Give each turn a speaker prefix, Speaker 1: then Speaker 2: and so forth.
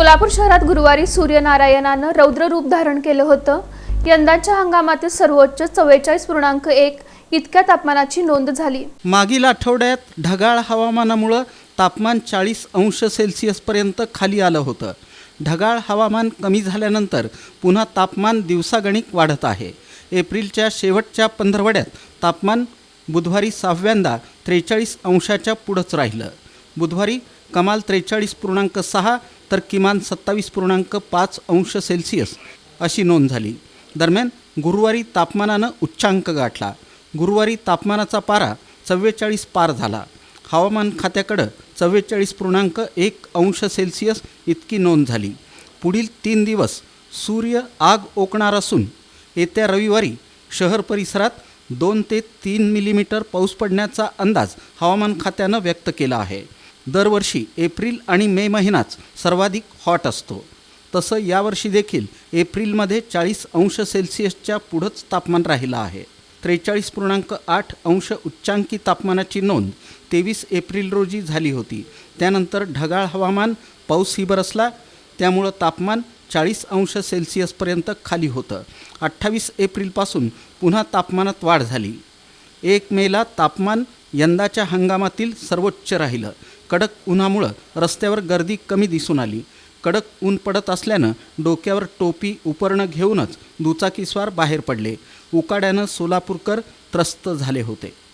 Speaker 1: सोलापूर शहरात गुरुवारी सूर्यनारायणानं रौद्र रूप धारण केलं होतं. यंदाच्या हंगामातील सर्वोच्च चव्वेचाळीस पूर्णांक एक. इतक्या तापमानाची नोंद झाली.
Speaker 2: मागील आठवड्यात ढगाळ हवामानामुळं तापमान चाळीस अंश सेल्सिअसपर्यंत खाली आलं होतं. ढगाळ हवामान कमी झाल्यानंतर पुन्हा तापमान दिवसागणिक वाढत आहे. एप्रिलच्या शेवटच्या पंधरवड्यात तापमान बुधवारी सहाव्यांदा त्रेचाळीस अंशाच्या पुढंच राहिलं. बुधवारी कमाल त्रेचाळीस पूर्णांक सहा तर किमान सत्तावीस पूर्णांक पाच अंश सेल्सिअस अशी नोंद झाली. दरम्यान गुरुवारी तापमानानं उच्चांक गाठला. गुरुवारी तापमानाचा पारा चव्वेचाळीस पार झाला. हवामान खात्याकडं चव्वेचाळीस पूर्णांक एक अंश सेल्सिअस इतकी नोंद झाली. पुढील तीन दिवस सूर्य आग ओकणार असून येत्या रविवारी शहर परिसरात दोन ते तीन मिलीमीटर पाऊस पडण्याचा अंदाज हवामान खात्यानं व्यक्त केला आहे. दरवर्षी एप्रिल आणि मे महिनाच सर्वाधिक हॉट असतो. तसं यावर्षी देखील एप्रिलमध्ये चाळीस अंश सेल्सिअसच्या पुढंच तापमान राहिलं आहे. त्रेचाळीस पूर्णांक आठ अंश उच्चांकी तापमानाची नोंद तेवीस एप्रिल रोजी झाली होती. त्यानंतर ढगाळ हवामान पाऊसही बरसला त्यामुळं तापमान चाळीस अंश सेल्सिअसपर्यंत खाली होतं. अठ्ठावीस एप्रिलपासून पुन्हा तापमानात वाढ झाली. एक मेला तापमान यंदाच्या हंगामातील सर्वोच्च राहिलं. कडक उन्हामुळं रस्त्यावर गर्दी कमी दिसून आली. कडक ऊन पडत असल्यानं डोक्यावर टोपी उपरणं घेऊनच दुचाकीस्वार बाहेर पडले. उकाड्यानं सोलापूरकर त्रस्त झाले होते.